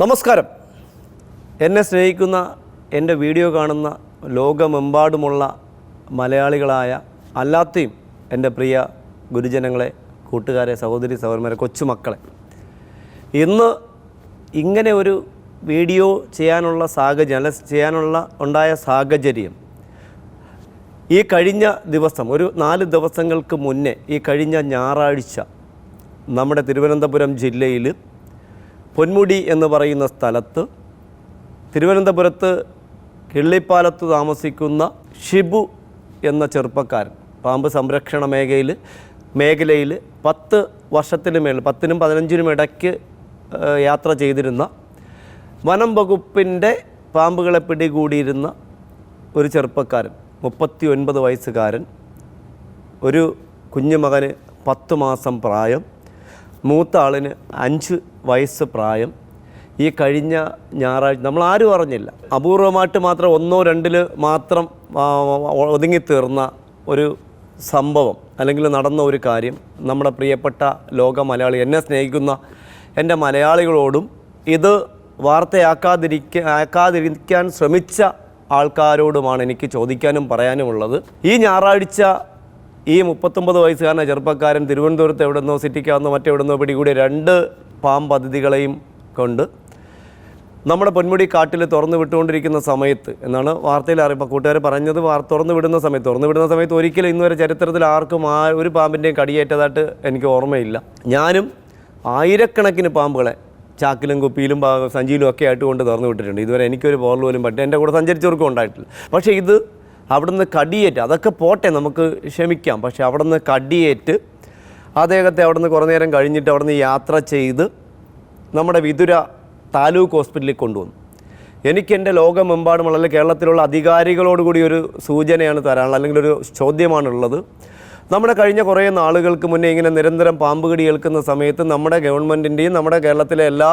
നമസ്കാരം. എന്നെ സ്നേഹിക്കുന്ന എന്റെ വീഡിയോ കാണുന്ന ലോകമെമ്പാടുമുള്ള മലയാളികളായ അല്ലാത്തയും എന്റെ പ്രിയ ഗുരുജനങ്ങളെ കൂട്ടുകാരെ സഹോദരി സഹോദരന്മാരെ കൊച്ചുമക്കളെ. ഇന്ന് ഇങ്ങനെ ഒരു വീഡിയോ ചെയ്യാനുള്ള സാഹചര്യം അല്ല ചെയ്യാനുള്ള ഉണ്ടായ സാഹചര്യം. ഈ കഴിഞ്ഞ ദിവസം ഒരു നാല് ദിവസങ്ങൾക്ക് മുന്നേ ഈ കഴിഞ്ഞ ഞായറാഴ്ച നമ്മുടെ തിരുവനന്തപുരം ജില്ലയിൽ പൊന്മുടി എന്ന് പറയുന്ന സ്ഥലത്ത് തിരുവനന്തപുരത്ത് കിള്ളിപ്പാലത്ത് താമസിക്കുന്ന ഷിബു എന്ന ചെറുപ്പക്കാരൻ പാമ്പ് സംരക്ഷണ മേഖലയിൽ മേഖലയിൽ പത്ത് വർഷത്തിന് മേൽ പത്തിനും പതിനഞ്ചിനും ഇടയ്ക്ക് യാത്ര ചെയ്തിരുന്ന വനം വകുപ്പിന്റെ പാമ്പുകളെ പിടികൂടിയിരുന്ന ഒരു ചെറുപ്പക്കാരൻ മുപ്പത്തി ഒൻപത് വയസ്സുകാരൻ. ഒരു കുഞ്ഞുമകന് പത്ത് മാസം പ്രായം. മൂത്ത ആളിന് അഞ്ച് വയസ്സ് പ്രായം. ഈ കഴിഞ്ഞ ഞായറാഴ്ച നമ്മൾ ആരും അറിഞ്ഞില്ല. അപൂർവമായിട്ട് മാത്രം ഒന്നോ രണ്ടിൽ മാത്രം ഒതുങ്ങിത്തീർന്ന ഒരു സംഭവം അല്ലെങ്കിൽ നടന്ന ഒരു കാര്യം നമ്മുടെ പ്രിയപ്പെട്ട ലോക മലയാളി എന്നെ സ്നേഹിക്കുന്ന എന്റെ മലയാളികളോടും ഇത് വാർത്തയാക്കാതിരിക്ക ആക്കാതിരിക്കാൻ ശ്രമിച്ച ആൾക്കാരോടുമാണ് എനിക്ക് ചോദിക്കാനും പറയാനുമുള്ളത്. ഈ ഞായറാഴ്ച ഈ മുപ്പത്തൊമ്പത് വയസ്സുകാരനെ ചെറുപ്പക്കാരൻ തിരുവനന്തപുരത്ത് എവിടുന്നോ സിറ്റിക്കാവുന്നോ മറ്റെവിടുന്നോ പിടികൂടിയ രണ്ട് പാമ്പ് അതിഥികളെയും കൊണ്ട് നമ്മുടെ പൊന്മുടി കാട്ടിൽ തുറന്നു വിട്ടുകൊണ്ടിരിക്കുന്ന സമയത്ത് എന്നാണ് വാർത്തയിൽ അറിയുമ്പോൾ കൂട്ടുകാർ പറഞ്ഞത് തുറന്നു വിടുന്ന സമയത്ത്. തുറന്നു വിടുന്ന സമയത്ത് ഒരിക്കലും ഇന്നുവരെ ചരിത്രത്തിൽ ആർക്കും ആ ഒരു പാമ്പിന്റെയും കടിയേറ്റതായിട്ട് എനിക്ക് ഓർമ്മയില്ല. ഞാനും ആയിരക്കണക്കിന് പാമ്പുകളെ ചാക്കിലും കുപ്പിയിലും സഞ്ചിയിലും ഒക്കെ ആയിട്ട് കൊണ്ട് തുറന്നു വിട്ടിട്ടുണ്ട്. ഇതുവരെ എനിക്കൊരു പോറൽ പോലും പറ്റും എന്റെ കൂടെ സഞ്ചരിച്ചവർക്കും ഉണ്ടായിട്ടില്ല. പക്ഷേ ഇത് അവിടുന്ന് കടിയേറ്റ് അതൊക്കെ പോട്ടെ നമുക്ക് ക്ഷമിക്കാം പക്ഷേ അവിടുന്ന് കടിയേറ്റ് അദ്ദേഹത്തെ അവിടുന്ന് കുറേ നേരം കഴിഞ്ഞിട്ട് അവിടുന്ന് യാത്ര ചെയ്ത് നമ്മുടെ വിതുര താലൂക്ക് ഹോസ്പിറ്റലിൽ കൊണ്ടുവന്നു. എനിക്ക് എന്റെ ലോകമെമ്പാടുമുള്ള അല്ലെങ്കിൽ കേരളത്തിലുള്ള അധികാരികളോട് കൂടി ഒരു സൂചനയാണ് തരാനുള്ളത് അല്ലെങ്കിൽ ഒരു ചോദ്യമാണുള്ളത്. നമ്മുടെ കഴിഞ്ഞ കുറേ നാളുകൾക്ക് മുന്നേ ഇങ്ങനെ നിരന്തരം പാമ്പ് കടി കേൾക്കുന്ന സമയത്ത് നമ്മുടെ ഗവൺമെന്റിന്റെയും നമ്മുടെ കേരളത്തിലെ എല്ലാ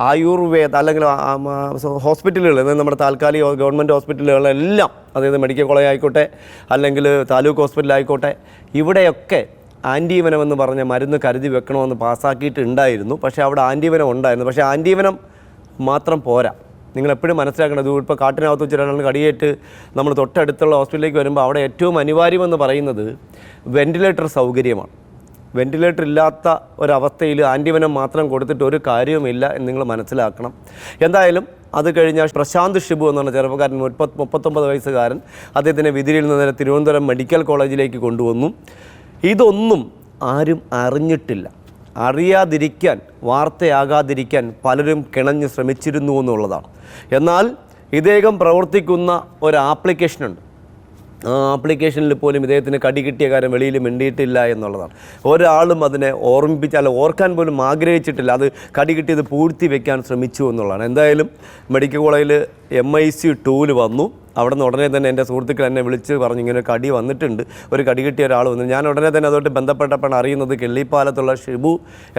ആയുർവേദ അല്ലെങ്കിൽ ഹോസ്പിറ്റലുകൾ നമ്മുടെ താൽക്കാലിക ഗവൺമെന്റ് ഹോസ്പിറ്റലുകളെല്ലാം അതായത് മെഡിക്കൽ കോളേജ് ആയിക്കോട്ടെ അല്ലെങ്കിൽ താലൂക്ക് ഹോസ്പിറ്റൽ ആയിക്കോട്ടെ ഇവിടെയൊക്കെ ആന്റീവനം എന്ന് പറഞ്ഞ മരുന്ന് കരുതി വെക്കണമെന്ന് പാസ്സാക്കിയിട്ടുണ്ടായിരുന്നു. പക്ഷേ അവിടെ ആന്റീവനം ഉണ്ടായിരുന്നു. പക്ഷേ ആന്റീവനം മാത്രം പോരാ. നിങ്ങൾ എപ്പോഴും മനസ്സിലാക്കേണ്ടത് ഇപ്പോൾ കാട്ടിനകത്ത് വെച്ച് കടിയേറ്റ് നമ്മൾ തൊട്ടടുത്തുള്ള ഹോസ്പിറ്റലിലേക്ക് വരുമ്പോൾ അവിടെ ഏറ്റവും അനിവാര്യമെന്ന് പറയുന്നത് വെന്റിലേറ്റർ സൗകര്യമാണ്. വെന്റിലേറ്റർ ഇല്ലാത്ത ഒരവസ്ഥയിൽ ആന്റിവനം മാത്രം കൊടുത്തിട്ട് ഒരു കാര്യവുമില്ല എന്ന് നിങ്ങൾ മനസ്സിലാക്കണം. എന്തായാലും അത് കഴിഞ്ഞാൽ പ്രശാന്ത് ഷിബു എന്ന് പറഞ്ഞ ചെറുപ്പക്കാരൻ മുപ്പത്തി മുപ്പത്തൊമ്പത് വയസ്സുകാരൻ അദ്ദേഹത്തിനെ വിതിരിയിൽ നിന്ന് തിരുവനന്തപുരം മെഡിക്കൽ കോളേജിലേക്ക് കൊണ്ടുവന്നു. ഇതൊന്നും ആരും അറിഞ്ഞിട്ടില്ല. അറിയാതിരിക്കാൻ വാർത്തയാകാതിരിക്കാൻ പലരും കിണഞ്ഞ് ശ്രമിച്ചിരുന്നു എന്നുള്ളതാണ്. എന്നാൽ ഇദ്ദേഹം പ്രവർത്തിക്കുന്ന ഒരു ആപ്ലിക്കേഷനുണ്ട്. ആപ്ലിക്കേഷനിൽ പോലും ഇദ്ദേഹത്തിന് കടി കിട്ടിയ കാര്യം വെളിയിൽ മിണ്ടിയിട്ടില്ല എന്നുള്ളതാണ്. ഒരാളും അതിനെ ഓർമ്മിപ്പിച്ചാൽ ഓർക്കാൻ പോലും ആഗ്രഹിച്ചിട്ടില്ല. അത് കടി കിട്ടിയത് പൂഴ്ത്തി വെക്കാൻ ശ്രമിച്ചു എന്നുള്ളതാണ്. എന്തായാലും മെഡിക്കൽ കോളേജിൽ എം ഐ സി ടൂൽ വന്നു. അവിടെ നിന്ന് ഉടനെ തന്നെ എന്റെ സുഹൃത്തുക്കൾ എന്നെ വിളിച്ച് പറഞ്ഞു ഇങ്ങനെ കടി വന്നിട്ടുണ്ട്. ഒരു കടി കിട്ടിയ ഒരാൾ വന്നു. ഞാൻ ഉടനെ തന്നെ അതുമായിട്ട് ബന്ധപ്പെട്ടപ്പോൾ അറിയുന്നത് കെള്ളിപ്പാലത്തുള്ള ഷിബു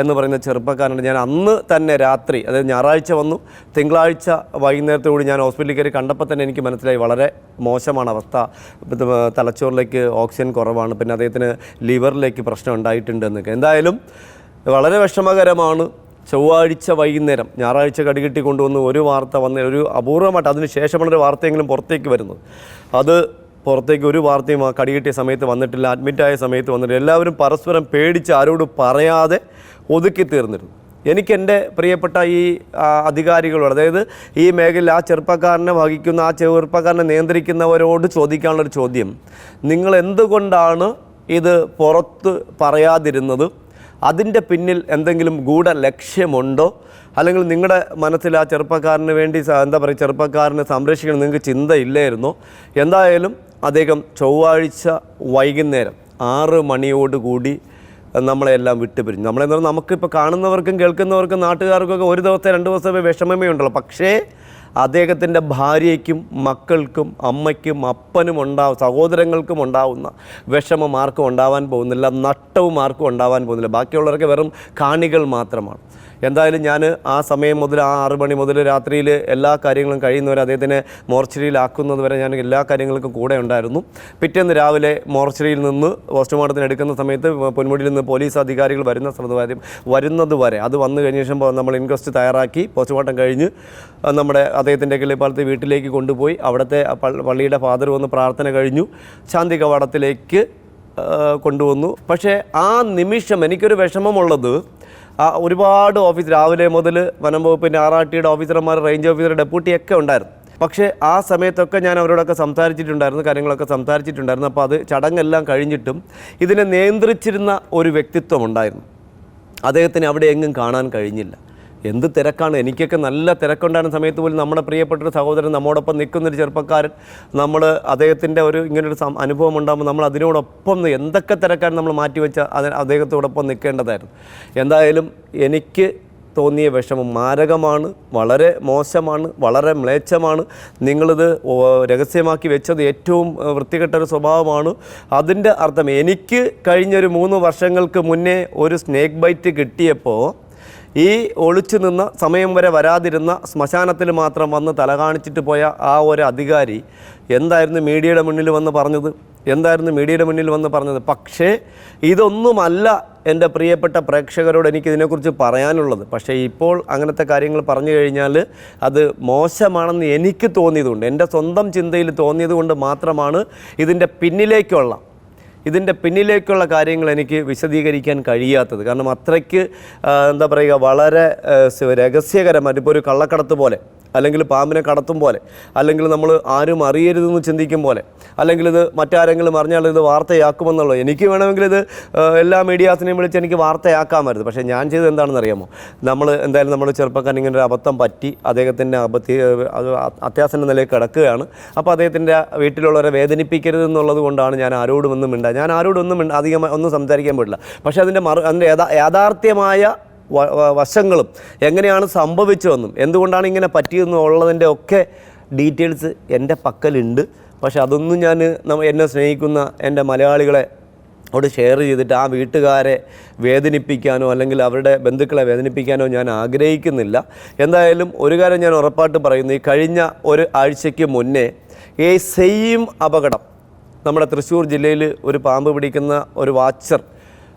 എന്ന് പറയുന്ന ചെറുപ്പക്കാരനുണ്ട് ഞാൻ അന്ന് തന്നെ രാത്രി അതായത് ഞായറാഴ്ച വന്നു. തിങ്കളാഴ്ച വൈകുന്നേരത്തോട് ഞാൻ ഹോസ്പിറ്റലിൽ കയറി കണ്ടപ്പോൾ തന്നെ എനിക്ക് മനസ്സിലായി വളരെ മോശമാണ് അവസ്ഥ. തലച്ചോറിലേക്ക് ഓക്സിജൻ കുറവാണ്. പിന്നെ അദ്ദേഹത്തിന് ലിവറിലേക്ക് പ്രശ്നം ഉണ്ടായിട്ടുണ്ട് എന്നൊക്കെ. എന്തായാലും വളരെ വിഷമകരമാണ് ചൊവ്വാഴ്ച വൈകുന്നേരം ഞായറാഴ്ച കടികിട്ടി കൊണ്ടുവന്ന് ഒരു വാർത്ത വന്ന ഒരു അപൂർവമായിട്ട് അതിന് ശേഷമാണ് ഒരു വാർത്തയെങ്കിലും പുറത്തേക്ക് വരുന്നത് അത് പുറത്തേക്ക് ഒരു വാർത്തയും ആ കടികിട്ടിയ സമയത്ത് വന്നിട്ടില്ല അഡ്മിറ്റായ സമയത്ത് വന്നിട്ടില്ല. എല്ലാവരും പരസ്പരം പേടിച്ച് ആരോട് പറയാതെ ഒതുക്കി തീർന്നിരുന്നു. എനിക്ക് എന്റെ പ്രിയപ്പെട്ട ഈ അധികാരികളോട് അതായത് ഈ മേഖലയിൽ ആ ചെറുപ്പക്കാരനെ വഹിക്കുന്ന ആ ചെറുപ്പക്കാരനെ നിയന്ത്രിക്കുന്നവരോട് ചോദിക്കാനുള്ളൊരു ചോദ്യം. നിങ്ങൾ എന്തുകൊണ്ടാണ് ഇത് പുറത്ത് പറയാതിരുന്നത്? അതിന്റെ പിന്നിൽ എന്തെങ്കിലും ഗൂഢ ലക്ഷ്യമുണ്ടോ അല്ലെങ്കിൽ നിങ്ങളുടെ മനസ്സിൽ ആ ചെറുപ്പക്കാരന് വേണ്ടി എന്താ പറയുക ചെറുപ്പക്കാരനെ സംരക്ഷിക്കണം നിങ്ങൾക്ക് ചിന്തയില്ലായിരുന്നു. എന്തായാലും അദ്ദേഹം ചൊവ്വാഴ്ച വൈകുന്നേരം ആറ് മണിയോടുകൂടി നമ്മളെല്ലാം വിട്ടുപിരിഞ്ഞു. നമ്മളെന്ന് പറഞ്ഞാൽ നമുക്കിപ്പോൾ കാണുന്നവർക്കും കേൾക്കുന്നവർക്കും നാട്ടുകാർക്കൊക്കെ ഒരു ദിവസത്തെ രണ്ട് ദിവസമേ വിഷമമേ ഉണ്ടല്ലോ. പക്ഷേ അദ്ദേഹത്തിന്റെ ഭാര്യയ്ക്കും മക്കൾക്കും അമ്മയ്ക്കും അപ്പനും ഉണ്ടാവും സഹോദരങ്ങൾക്കും ഉണ്ടാവുന്ന വിഷമം ആർക്കും ഉണ്ടാവാൻ പോകുന്നില്ല നഷ്ടവും ആർക്കും ഉണ്ടാവാൻ പോകുന്നില്ല. ബാക്കിയുള്ളവരൊക്കെ വെറും കാണികൾ മാത്രമാണ്. എന്തായാലും ഞാൻ ആ സമയം മുതൽ ആ ആറ് മണി മുതൽ രാത്രിയിൽ എല്ലാ കാര്യങ്ങളും കഴിയുന്നവരെ അദ്ദേഹത്തിനെ മോർച്ചറിയിലാക്കുന്നത് വരെ ഞാൻ എല്ലാ കാര്യങ്ങൾക്കും കൂടെ ഉണ്ടായിരുന്നു. പിറ്റേന്ന് രാവിലെ മോർച്ചറിയിൽ നിന്ന് പോസ്റ്റ്മോർട്ടത്തിന് എടുക്കുന്ന സമയത്ത് പൊന്മുടിയിൽ നിന്ന് പോലീസ് അധികാരികൾ വരുന്ന സമയം വരുന്നത് വരെ അത് വന്നു കഴിഞ്ഞ ശേഷം നമ്മൾ ഇൻക്വസ്റ്റ് തയ്യാറാക്കി പോസ്റ്റ്മോർട്ടം കഴിഞ്ഞ് നമ്മുടെ അദ്ദേഹത്തിന്റെ കിളിപ്പാലത്ത് വീട്ടിലേക്ക് കൊണ്ടുപോയി അവിടുത്തെ പള്ളിയുടെ ഫാദർ വന്ന് പ്രാർത്ഥന കഴിഞ്ഞു. ശാന്തി കവാടത്തിലേക്ക് കൊണ്ടുവന്നു. പക്ഷേ ആ നിമിഷം എനിക്കൊരു വിഷമമുള്ളത് ഒരുപാട് ഓഫീസ് രാവിലെ മുതൽ വനം വകുപ്പിന്റെ ആർ ആർ ടിയുടെ ഓഫീസർമാർ റേഞ്ച് ഓഫീസർ ഡെപ്യൂട്ടി ഒക്കെ ഉണ്ടായിരുന്നു. പക്ഷേ ആ സമയത്തൊക്കെ ഞാൻ അവരോടൊക്കെ സംസാരിച്ചിട്ടുണ്ടായിരുന്നു കാര്യങ്ങളൊക്കെ സംസാരിച്ചിട്ടുണ്ടായിരുന്നു. അപ്പോൾ അത് ചടങ്ങെല്ലാം കഴിഞ്ഞിട്ടും ഇതിനെ നിയന്ത്രിച്ചിരുന്ന ഒരു വ്യക്തിത്വം ഉണ്ടായിരുന്നു. അദ്ദേഹത്തിന് അവിടെ എങ്ങും കാണാൻ കഴിഞ്ഞില്ല. എന്ത് തിരക്കാണ്? എനിക്കൊക്കെ നല്ല തിരക്കുണ്ടായിരുന്ന സമയത്ത് പോലും നമ്മുടെ പ്രിയപ്പെട്ടൊരു സഹോദരൻ നമ്മോടൊപ്പം നിൽക്കുന്നൊരു ചെറുപ്പക്കാരൻ നമ്മൾ അദ്ദേഹത്തിന്റെ ഒരു ഇങ്ങനൊരു അനുഭവം ഉണ്ടാകുമ്പോൾ നമ്മൾ അതിനോടൊപ്പം എന്തൊക്കെ തിരക്കാണ് നമ്മൾ മാറ്റിവെച്ച അദ്ദേഹത്തോടൊപ്പം നിൽക്കേണ്ടതായിരുന്നു. എന്തായാലും എനിക്ക് തോന്നിയ വിഷമം മാരകമാണ് വളരെ മോശമാണ് വളരെ മ്ലേച്ഛമാണ്. നിങ്ങളിത് രഹസ്യമാക്കി വെച്ചത് ഏറ്റവും വൃത്തികെട്ട ഒരു സ്വഭാവമാണ്. അതിന്റെ അർത്ഥം എനിക്ക് കഴിഞ്ഞൊരു മൂന്ന് വർഷങ്ങൾക്ക് മുന്നേ ഒരു സ്നേക്ക് ബൈറ്റ് കിട്ടിയപ്പോൾ ഈ ഒളിച്ചു നിന്ന് സമയം വരെ വരാതിരുന്ന ശ്മശാനത്തിൽ മാത്രം വന്ന് തല കാണിച്ചിട്ട് പോയ ആ ഒരു അധികാരി എന്തായിരുന്നു മീഡിയയുടെ മുന്നിൽ വന്ന് പറഞ്ഞത്? എന്തായിരുന്നു മീഡിയയുടെ മുന്നിൽ വന്ന് പറഞ്ഞത്? പക്ഷേ ഇതൊന്നുമല്ല എന്റെ പ്രിയപ്പെട്ട പ്രേക്ഷകരോട് എനിക്ക് ഇതിനെക്കുറിച്ച് പറയാനുള്ളത്. പക്ഷേ ഇപ്പോൾ അങ്ങനത്തെ കാര്യങ്ങൾ പറഞ്ഞു കഴിഞ്ഞാൽ അത് മോശമാണെന്ന് എനിക്ക് തോന്നിയതുകൊണ്ട് എന്റെ സ്വന്തം ചിന്തയിൽ തോന്നിയതുകൊണ്ട് മാത്രമാണ് ഇതിന്റെ പിന്നിലേക്കുള്ള ഇതിന്റെ പിന്നിലേക്കുള്ള കാര്യങ്ങൾ എനിക്ക് വിശദീകരിക്കാൻ കഴിയാത്തത്. കാരണം അത്രയ്ക്ക് എന്താ പറയുക വളരെ രഹസ്യകരമായിട്ട് ഇപ്പോൾ ഒരു കള്ളക്കടത്ത് പോലെ അല്ലെങ്കിൽ പാമ്പിനെ കടത്തും പോലെ അല്ലെങ്കിൽ നമ്മൾ ആരും അറിയരുതെന്ന് ചിന്തിക്കും പോലെ അല്ലെങ്കിൽ ഇത് മറ്റാരെങ്കിലും അറിഞ്ഞാൽ ഇത് വാർത്തയാക്കുമെന്നുള്ളത് എനിക്ക് വേണമെങ്കിൽ ഇത് എല്ലാ മീഡിയാസിനെയും വിളിച്ച് എനിക്ക് വാർത്തയാക്കാമായിരുന്നു. പക്ഷേ ഞാൻ ചെയ്തത് എന്താണെന്ന് അറിയാമോ നമ്മൾ എന്തായാലും നമ്മൾ ചെറുപ്പക്കാരൻ ഇങ്ങനെ ഒരു അബദ്ധം പറ്റി അദ്ദേഹത്തിന്റെ അബദ്ധി അത് അത്യാസന്ന നിലയിൽ കിടക്കുകയാണ്. അപ്പോൾ അദ്ദേഹത്തിന്റെ വീട്ടിലുള്ളവരെ വേദനിപ്പിക്കരുത് എന്നുള്ളത് കൊണ്ടാണ് ഞാൻ ആരോടും ഒന്നും മിണ്ടാ ഞാൻ ആരോടും ഒന്നും അധികം ഒന്നും സംസാരിക്കാൻ പറ്റില്ല പക്ഷേ അതിന്റെ മറു അതിന്റെ യഥാ യാഥാർത്ഥ്യമായ വശങ്ങളും എങ്ങനെയാണ് സംഭവിച്ചതെന്നും എന്തുകൊണ്ടാണ് ഇങ്ങനെ പറ്റിയതെന്നും ഉള്ളതിന്റെ ഒക്കെ ഡീറ്റെയിൽസ് എന്റെ പക്കലുണ്ട്. പക്ഷെ അതൊന്നും ഞാൻ എന്നെ സ്നേഹിക്കുന്ന എന്റെ മലയാളികളെ അവിടെ ഷെയർ ചെയ്തിട്ട് ആ വീട്ടുകാരെ വേദനിപ്പിക്കാനോ അല്ലെങ്കിൽ അവരുടെ ബന്ധുക്കളെ വേദനിപ്പിക്കാനോ ഞാൻ ആഗ്രഹിക്കുന്നില്ല. എന്തായാലും ഒരു കാര്യം ഞാൻ ഉറപ്പായിട്ട് പറയുന്നു ഈ കഴിഞ്ഞ ഒരു ആഴ്ചയ്ക്ക് മുന്നേ ഈ സെയിം അപകടം നമ്മുടെ തൃശ്ശൂർ ജില്ലയിൽ ഒരു പാമ്പ് പിടിക്കുന്ന ഒരു വാച്ചർ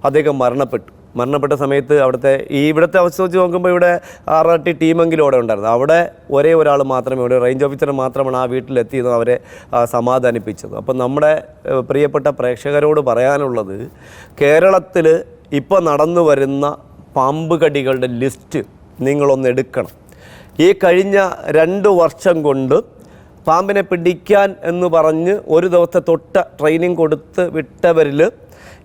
അദ്ദേഹം മരണപ്പെട്ടു. മരണപ്പെട്ട സമയത്ത് അവിടുത്തെ ഈ ഇവിടുത്തെ അവസ്ഥ വെച്ച് നോക്കുമ്പോൾ ഇവിടെ ആറാട്ടി ടീമെങ്കിലും അവിടെ ഉണ്ടായിരുന്നു. അവിടെ ഒരേ ഒരാൾ മാത്രമേ ഒരു റേഞ്ച് ഓഫീസർ മാത്രമാണ് ആ വീട്ടിലെത്തിയതും അവരെ സമാധാനിപ്പിച്ചത്. അപ്പം നമ്മുടെ പ്രിയപ്പെട്ട പ്രേക്ഷകരോട് പറയാനുള്ളത് കേരളത്തിൽ ഇപ്പോൾ നടന്നു വരുന്ന പാമ്പ് കടികളുടെ ലിസ്റ്റ് നിങ്ങളൊന്ന് എടുക്കണം. ഈ കഴിഞ്ഞ രണ്ട് വർഷം കൊണ്ട് പാമ്പിനെ പിടിക്കാൻ എന്ന് പറഞ്ഞ് ഒരു ദിവസത്തെ തൊട്ട ട്രെയിനിങ് കൊടുത്ത് വിട്ടവരിൽ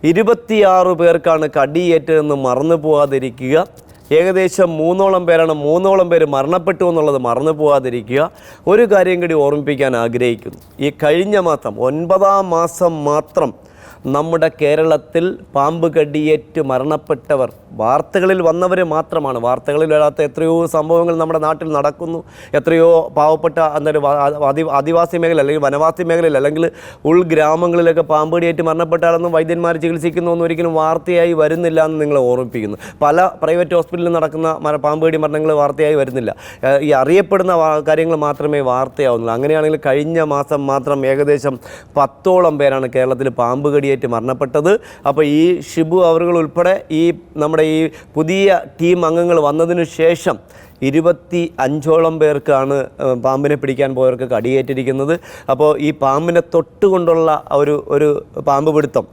ഇരുപത്തിയാറ് പേർക്കാണ് കടിയേറ്റതെന്ന് മറന്നു പോകാതിരിക്കുക. ഏകദേശം മൂന്നോളം പേരാണ് മൂന്നോളം പേര് മരണപ്പെട്ടു എന്നുള്ളത് മറന്നു പോകാതിരിക്കുക. ഒരു കാര്യം കൂടി ഓർമ്മിപ്പിക്കാൻ ആഗ്രഹിക്കുന്നു. ഈ കഴിഞ്ഞ മാസം ഒൻപതാം മാസം മാത്രം നമ്മുടെ കേരളത്തിൽ പാമ്പ് കടിയേറ്റ് മരണപ്പെട്ടവർ വാർത്തകളിൽ വന്നവർ മാത്രമാണ്. വാർത്തകളിൽ വരാത്ത എത്രയോ സംഭവങ്ങൾ നമ്മുടെ നാട്ടിൽ നടക്കുന്നു. എത്രയോ പാവപ്പെട്ട എന്തൊരു ആദി ആദിവാസി മേഖല അല്ലെങ്കിൽ വനവാസി മേഖലയിൽ അല്ലെങ്കിൽ ഉൾഗ്രാമങ്ങളിലൊക്കെ പാമ്പ് കടിയേറ്റ് മരണപ്പെട്ടാലൊന്നും വൈദ്യന്മാർ ചികിത്സിക്കുന്നു എന്നും ഒരിക്കലും വാർത്തയായി വരുന്നില്ല എന്ന് നിങ്ങളെ ഓർമ്മിപ്പിക്കുന്നു. പല പ്രൈവറ്റ് ഹോസ്പിറ്റലിൽ നടക്കുന്ന പാമ്പ് കടി മരണങ്ങൾ വാർത്തയായി വരുന്നില്ല. ഈ അറിയപ്പെടുന്ന കാര്യങ്ങൾ മാത്രമേ വാർത്തയാവുന്നുള്ളൂ. അങ്ങനെയാണെങ്കിൽ കഴിഞ്ഞ മാസം മാത്രം ഏകദേശം പത്തോളം പേരാണ് കേരളത്തിൽ പാമ്പ് കടിയേറ്റ് മരണപ്പെട്ടത്. അപ്പോൾ ഈ ഷിബു അവറുകൾ ഉൾപ്പെടെ ഈ നമ്മുടെ ഈ പുതിയ ടീം അംഗങ്ങൾ വന്നതിന് ശേഷം ഇരുപത്തി അഞ്ചോളം പേർക്കാണ് പാമ്പിനെ പിടിക്കാൻ പോയവർക്ക് കടിയേറ്റിരിക്കുന്നത്. അപ്പോൾ ഈ പാമ്പിനെ തൊട്ടുകൊണ്ടുള്ള ഒരു ഒരു പാമ്പ് പിടുത്തം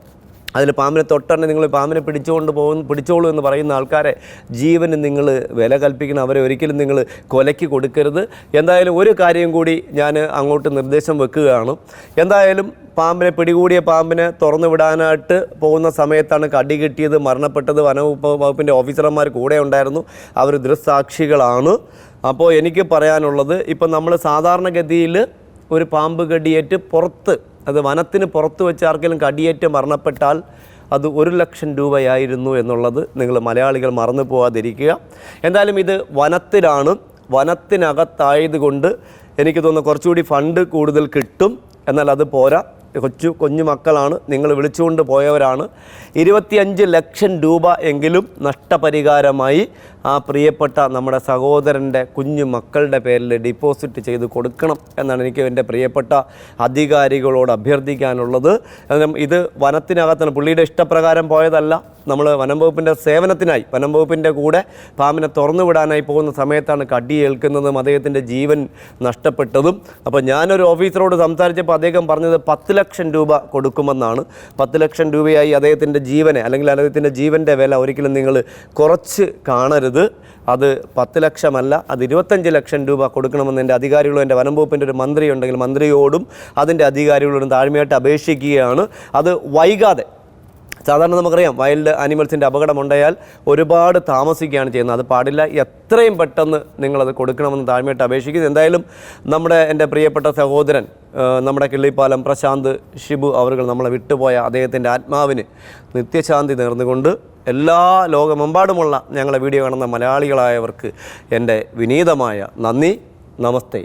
അതിൽ പാമ്പിനെ തൊട്ടന്നെ നിങ്ങൾ പാമ്പിനെ പിടിച്ചുകൊണ്ട് പോകുന്നു പിടിച്ചോളൂ എന്ന് പറയുന്ന ആൾക്കാരെ ജീവന് നിങ്ങൾ വില കൽപ്പിക്കണം. അവരെ ഒരിക്കലും നിങ്ങൾ കൊലയ്ക്ക് കൊടുക്കരുത്. എന്തായാലും ഒരു കാര്യം കൂടി ഞാൻ അങ്ങോട്ട് നിർദ്ദേശം വെക്കുകയാണ്. എന്തായാലും പാമ്പിനെ പിടികൂടിയ പാമ്പിനെ തുറന്നു വിടാനായിട്ട് പോകുന്ന സമയത്താണ് കടി കിട്ടിയത് മരണപ്പെട്ടത്. വനവകുപ്പ് വകുപ്പിന്റെ ഓഫീസർമാർ കൂടെ ഉണ്ടായിരുന്നു. അവർ ദൃസാക്ഷികളാണ് അപ്പോൾ എനിക്ക് പറയാനുള്ളത് ഇപ്പം നമ്മൾ സാധാരണഗതിയിൽ ഒരു പാമ്പ് കടിയേറ്റ് പുറത്ത് അത് വനത്തിന് പുറത്ത് വെച്ച് ആർക്കെങ്കിലും കടിയേറ്റ് മരണപ്പെട്ടാൽ അത് ഒരു ലക്ഷം രൂപയായിരുന്നു എന്നുള്ളത് നിങ്ങൾ മലയാളികൾ മറന്നു പോകാതിരിക്കുക എന്തായാലും ഇത് വനത്തിലാണ്. വനത്തിനകത്തായതുകൊണ്ട് എനിക്ക് തോന്നുന്നു കുറച്ചുകൂടി ഫണ്ട് കൂടുതൽ കിട്ടും. എന്നാൽ അത് പോരാ. കൊച്ചു കുഞ്ഞു മക്കളാണ്. നിങ്ങൾ വിളിച്ചുകൊണ്ട് പോയവരാണ്. ഇരുപത്തിയഞ്ച് ലക്ഷം രൂപ എങ്കിലും നഷ്ടപരിഹാരമായി ആ പ്രിയപ്പെട്ട നമ്മുടെ സഹോദരന്റെ കുഞ്ഞു മക്കളുടെ പേരിൽ ഡിപ്പോസിറ്റ് ചെയ്ത് കൊടുക്കണം എന്നാണ് എനിക്ക് എന്റെ പ്രിയപ്പെട്ട അധികാരികളോട് അഭ്യർത്ഥിക്കാനുള്ളത്. ഇത് വനത്തിനകത്താണ് പുള്ളിയുടെ ഇഷ്ടപ്രകാരം പോയതല്ല. നമ്മൾ വനം വകുപ്പിന്റെ സേവനത്തിനായി വനം വകുപ്പിന്റെ കൂടെ പാമ്പിനെ തുറന്നു വിടാനായി പോകുന്ന സമയത്താണ് കടി ഏൽക്കുന്നതും അദ്ദേഹത്തിന്റെ ജീവൻ നഷ്ടപ്പെട്ടതും. അപ്പോൾ ഞാനൊരു ഓഫീസറോട് സംസാരിച്ചപ്പോൾ അദ്ദേഹം പറഞ്ഞത് പത്ത് ലക്ഷം രൂപ കൊടുക്കുമെന്നാണ്. പത്ത് ലക്ഷം രൂപയായി അദ്ദേഹത്തിന്റെ ജീവനെ അല്ലെങ്കിൽ അദ്ദേഹത്തിന്റെ ജീവന്റെ വില ഒരിക്കലും നിങ്ങൾ കുറച്ച് കാണരുത്. അത് പത്ത് ലക്ഷമല്ല അത് ഇരുപത്തഞ്ച് ലക്ഷം രൂപ കൊടുക്കണമെന്ന് എന്റെ അധികാരികളും എന്റെ വനം വകുപ്പിന്റെ ഒരു മന്ത്രി ഉണ്ടെങ്കിൽ മന്ത്രിയോടും അതിന്റെ അധികാരികളോടും താഴ്മയായിട്ട് അപേക്ഷിക്കുകയാണ്. അത് വൈകാതെ സാധാരണ നമുക്കറിയാം വൈൽഡ് ആനിമൽസിന്റെ അപകടമുണ്ടായാൽ ഒരുപാട് താമസിക്കുകയാണ് ചെയ്യുന്നത്. അത് പാടില്ല എത്രയും പെട്ടെന്ന് നിങ്ങളത് കൊടുക്കണമെന്ന് താഴ്മയായിട്ട് അപേക്ഷിക്കുന്നു. എന്തായാലും നമ്മുടെ എന്റെ പ്രിയപ്പെട്ട സഹോദരൻ നമ്മുടെ കിള്ളിപ്പാലം പ്രശാന്ത് ഷിബു അവർ നമ്മളെ വിട്ടുപോയ അദ്ദേഹത്തിന്റെ ആത്മാവിന് നിത്യശാന്തി നേർന്നുകൊണ്ട് എല്ലാ ലോകമെമ്പാടുമുള്ള ഞങ്ങളെ വീഡിയോ കാണുന്ന മലയാളികളായവർക്ക് എന്റെ വിനീതമായ നന്ദി നമസ്തേ.